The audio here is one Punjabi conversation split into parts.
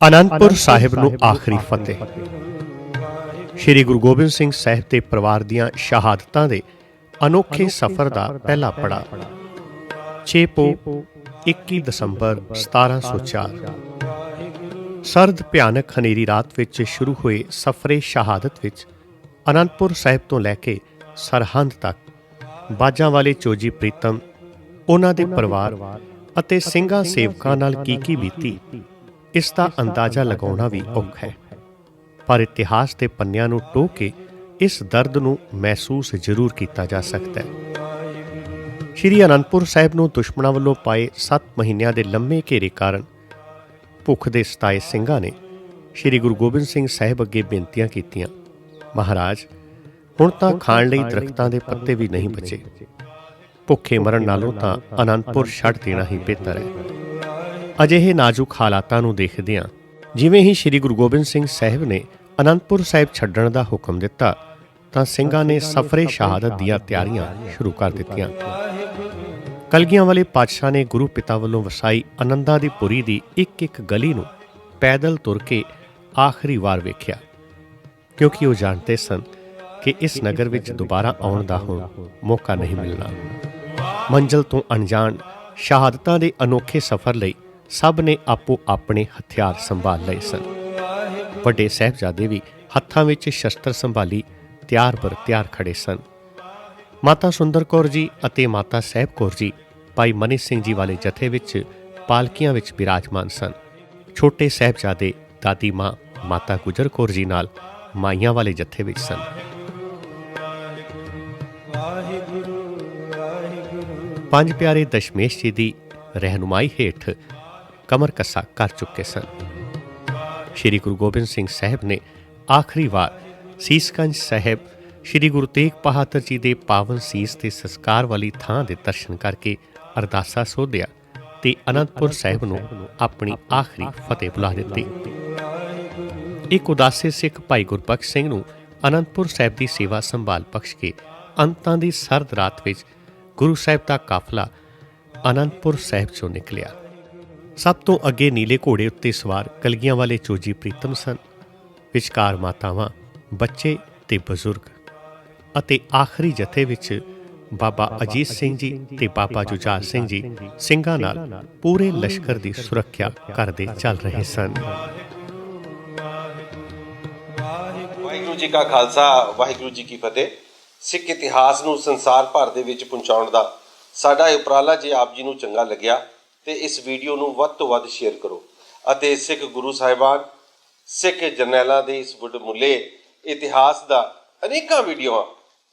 ਅਨੰਦਪੁਰ ਸਾਹਿਬ ਨੂੰ ਆਖਰੀ ਫਤਿਹ। ਸ੍ਰੀ ਗੁਰੂ ਗੋਬਿੰਦ ਸਿੰਘ ਸਾਹਿਬ ਦੇ ਪਰਿਵਾਰ ਦੀਆਂ ਸ਼ਹਾਦਤਾਂ ਦੇ ਅਨੋਖੇ ਸਫ਼ਰ ਦਾ ਪਹਿਲਾ ਪੜਾ 6 ਪੋ 21 ਦਸੰਬਰ 1704 ਸਰਦ ਭਿਆਨਕ ਹਨੇਰੀ ਰਾਤ ਵਿੱਚ ਸ਼ੁਰੂ ਹੋਏ ਸਫ਼ਰੇ ਸ਼ਹਾਦਤ ਵਿੱਚ ਅਨੰਦਪੁਰ ਸਾਹਿਬ ਤੋਂ ਲੈ ਕੇ ਸਰਹੰਦ ਤੱਕ ਬਾਜਾਂ ਵਾਲੇ ਚੋਜੀ ਪ੍ਰੀਤਮ ਉਹਨਾਂ ਦੇ ਪਰਿਵਾਰ ਅਤੇ ਸਿੰਘਾਂ ਸੇਵਕਾਂ ਨਾਲ ਕੀ ਕੀ ਬੀਤੀ? ਇਸ ਦਾ ਅੰਦਾਜ਼ਾ ਲਗਾਉਣਾ ਵੀ ਔਖਾ ਹੈ। ਪਰ ਇਤਿਹਾਸ ਦੇ ਪੰਨਿਆਂ ਨੂੰ ਟੋਹ ਕੇ ਇਸ ਦਰਦ ਨੂੰ ਮਹਿਸੂਸ ਜ਼ਰੂਰ ਕੀਤਾ ਜਾ ਸਕਦਾ ਹੈ। ਸ਼੍ਰੀ ਅਨੰਦਪੁਰ ਸਾਹਿਬ ਨੂੰ ਦੁਸ਼ਮਣਾਂ ਵੱਲੋਂ ਪਾਏ 7 ਮਹੀਨਿਆਂ ਦੇ ਲੰਮੇ ਘੇਰੇ ਕਾਰਨ ਭੁੱਖ ਦੇ ਸਤਾਏ ਸਿੰਘਾਂ ਨੇ ਸ਼੍ਰੀ ਗੁਰੂ ਗੋਬਿੰਦ ਸਿੰਘ ਸਾਹਿਬ ਅੱਗੇ ਬੇਨਤੀਆਂ ਕੀਤੀਆਂ ਮਹਾਰਾਜ ਹੁਣ ਤਾਂ ਖਾਣ ਲਈ ਦਰਖਤਾਂ ਦੇ ਪੱਤੇ ਵੀ ਨਹੀਂ ਬਚੇ। ਭੁੱਖੇ ਮਰਨ ਨਾਲੋਂ ਤਾਂ ਅਨੰਦਪੁਰ ਛੱਡ ਦੇਣਾ ਹੀ ਬਿਹਤਰ ਹੈ। ਅਜਿਹੇ ਨਾਜ਼ੁਕ ਹਾਲਾਤਾਂ ਨੂੰ ਦੇਖਦਿਆਂ ਜਿਵੇਂ ਹੀ ਸ੍ਰੀ ਗੁਰੂ ਗੋਬਿੰਦ ਸਿੰਘ ਸਾਹਿਬ ਨੇ ਅਨੰਦਪੁਰ ਸਾਹਿਬ ਛੱਡਣ ਦਾ ਹੁਕਮ ਦਿੱਤਾ ਤਾਂ ਸਿੰਘਾਂ ਨੇ ਸਫਰੇ ਸ਼ਹਾਦਤ ਦੀਆਂ ਤਿਆਰੀਆਂ ਸ਼ੁਰੂ ਕਰ ਦਿੱਤੀਆਂ। ਕਲਗੀਆਂ ਵਾਲੇ ਪਾਤਸ਼ਾਹ ਨੇ ਗੁਰੂ ਪਿਤਾ ਵੱਲੋਂ ਵਸਾਈ ਆਨੰਦਾਂ ਦੀ ਪੁਰੀ ਦੀ ਇੱਕ ਇੱਕ ਗਲੀ ਨੂੰ ਪੈਦਲ ਤੁਰ ਕੇ ਆਖਰੀ ਵਾਰ ਵੇਖਿਆ। ਕਿਉਂਕਿ ਉਹ ਜਾਣਦੇ ਸਨ ਕਿ ਇਸ ਨਗਰ ਵਿੱਚ ਦੁਬਾਰਾ ਆਉਣ ਦਾ ਹੁਣ ਮੌਕਾ ਨਹੀਂ ਮਿਲਣਾ। ਮੰਜ਼ਲ ਤੋਂ ਅਣਜਾਣ ਸ਼ਹਾਦਤਾਂ ਦੇ ਅਨੋਖੇ ਸਫ਼ਰ ਲਈ ਸਭ ਨੇ ਆਪੋ ਆਪਣੇ ਹਥਿਆਰ ਸੰਭਾਲ ਲਏ ਸਨ। ਵੱਡੇ ਸਾਹਿਬਜ਼ਾਦੇ ਵੀ ਹੱਥਾਂ ਵਿੱਚ ਸ਼ਸਤਰ ਸੰਭਾਲੀ ਤਿਆਰ ਬਰ ਤਿਆਰ ਖੜੇ ਸਨ। ਮਾਤਾ ਸੁੰਦਰ ਕੌਰ ਜੀ ਅਤੇ ਮਾਤਾ ਸਾਹਿਬ ਕੌਰ ਜੀ ਭਾਈ ਮਨੀ ਸਿੰਘ ਜੀ ਵਾਲੇ ਜਥੇ ਵਿੱਚ ਪਾਲਕੀਆਂ ਵਿੱਚ ਬਿਰਾਜਮਾਨ ਸਨ। ਛੋਟੇ ਸਾਹਿਬਜ਼ਾਦੇ ਦਾਦੀ ਮਾਂ ਮਾਤਾ ਗੁਜਰ ਕੌਰ ਜੀ ਨਾਲ ਮਾਈਆਂ ਵਾਲੇ ਜਥੇ ਵਿੱਚ ਸਨ। ਪੰਜ ਪਿਆਰੇ ਦਸ਼ਮੇਸ਼ ਜੀ ਦੀ ਰਹਿਨੁਮਾਈ ਹੇਠ ਕਮਰ ਕੱਸਾ ਕਰ ਚੁੱਕੇ ਸਨ ਸ਼੍ਰੀ ਗੁਰੂ ਗੋਬਿੰਦ ਸਿੰਘ ਸਾਹਿਬ ਨੇ ਆਖਰੀ ਵਾਰ ਸੀਸਗੰਜ ਸਾਹਿਬ ਸ਼੍ਰੀ ਗੁਰੂ ਤੇਗ ਬਹਾਦਰ ਜੀ ਦੇ ਪਾਵਨ ਸੀਸ ਤੇ ਸੰਸਕਾਰ ਵਾਲੀ ਥਾਂ ਦੇ ਦਰਸ਼ਨ ਕਰਕੇ ਅਰਦਾਸਾ ਸੋਧਿਆ ਤੇ ਅਨੰਦਪੁਰ ਸਾਹਿਬ ਨੂੰ ਆਪਣੀ ਆਖਰੀ ਫਤਿਹ ਬੁਲਾ ਦਿੱਤੀ ਇੱਕ ਉਦਾਸੇ ਸਿੱਖ ਭਾਈ ਗੁਰਬਖਸ਼ ਸਿੰਘ ਨੂੰ ਅਨੰਦਪੁਰ ਸਾਹਿਬ ਦੀ ਸੇਵਾ ਸੰਭਾਲ ਬਖਸ਼ ਕੇ ਅੰਤਾਂ ਦੀ ਸਰਦ ਰਾਤ ਵਿੱਚ ਗੁਰੂ ਸਾਹਿਬ ਦਾ ਕਾਫਲਾ ਅਨੰਦਪੁਰ ਸਾਹਿਬ ਚੋਂ ਨਿਕਲਿਆ ਸਭ ਤੋਂ ਅੱਗੇ ਨੀਲੇ ਘੋੜੇ ਉੱਤੇ ਸਵਾਰ ਕਲਗੀਆਂ ਵਾਲੇ ਚੋਜੀ ਪ੍ਰੀਤਮ ਸਨ। ਵਿਚਕਾਰ ਮਾਤਾਵਾਂ, ਬੱਚੇ ਤੇ ਬਜ਼ੁਰਗ ਅਤੇ ਆਖਰੀ ਜਥੇ ਵਿੱਚ ਬਾਬਾ ਅਜੀਤ ਸਿੰਘ ਜੀ ਤੇ ਬਾਬਾ ਜੁਝਾਰ ਸਿੰਘ ਜੀ ਸਿੰਘਾਂ ਨਾਲ ਪੂਰੇ ਲਸ਼ਕਰ ਦੀ ਸੁਰੱਖਿਆ ਕਰਦੇ ਚੱਲ ਰਹੇ ਸਨ। ਵਾਹਿਗੁਰੂ ਜੀ ਕਾ ਖਾਲਸਾ, ਵਾਹਿਗੁਰੂ ਜੀ ਕੀ ਫਤਿਹ। ਸਿੱਖ ਇਤਿਹਾਸ ਨੂੰ ਸੰਸਾਰ ਭਰ ਦੇ ਵਿੱਚ ਪਹੁੰਚਾਉਣ ਦਾ ਸਾਡਾ ਇਹ ਉਪਰਾਲਾ ਜੇ ਆਪ ਜੀ ਨੂੰ ਚੰਗਾ ਲੱਗਿਆ ਤੇ ਇਸ ਵੀਡੀਓ ਨੂੰ ਵੱਧ ਤੋਂ ਵੱਧ ਸ਼ੇਅਰ ਕਰੋ। ਅਤੇ ਸਿੱਖ ਗੁਰੂ ਸਾਹਿਬਾਨ, ਸਿੱਖ ਜਰਨੈਲਾਂ ਦੇ ਇਸ ਮੁੱਲੇ ਇਤਿਹਾਸ ਦਾ ਅਨੇਕਾਂ ਵੀਡੀਓਆਂ,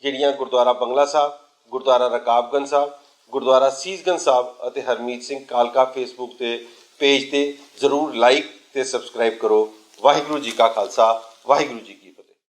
ਜਿਹੜੀਆਂ ਗੁਰਦੁਆਰਾ ਬੰਗਲਾ ਸਾਹਿਬ, ਗੁਰਦੁਆਰਾ ਰਕਾਬਗੰਜ ਸਾਹਿਬ, ਗੁਰਦੁਆਰਾ ਸੀਸਗੰਜ ਸਾਹਿਬ ਅਤੇ ਹਰਮੀਤ ਸਿੰਘ ਕਾਲਕਾ ਫੇਸਬੁੱਕ ਤੇ ਪੇਜ ਤੇ ਜ਼ਰੂਰ ਲਾਈਕ ਤੇ ਸਬਸਕ੍ਰਾਈਬ ਕਰੋ। ਵਾਹਿਗੁਰੂ ਜੀ ਕਾ ਖਾਲਸਾ, ਵਾਹਿਗੁਰੂ ਜੀ ਕੀ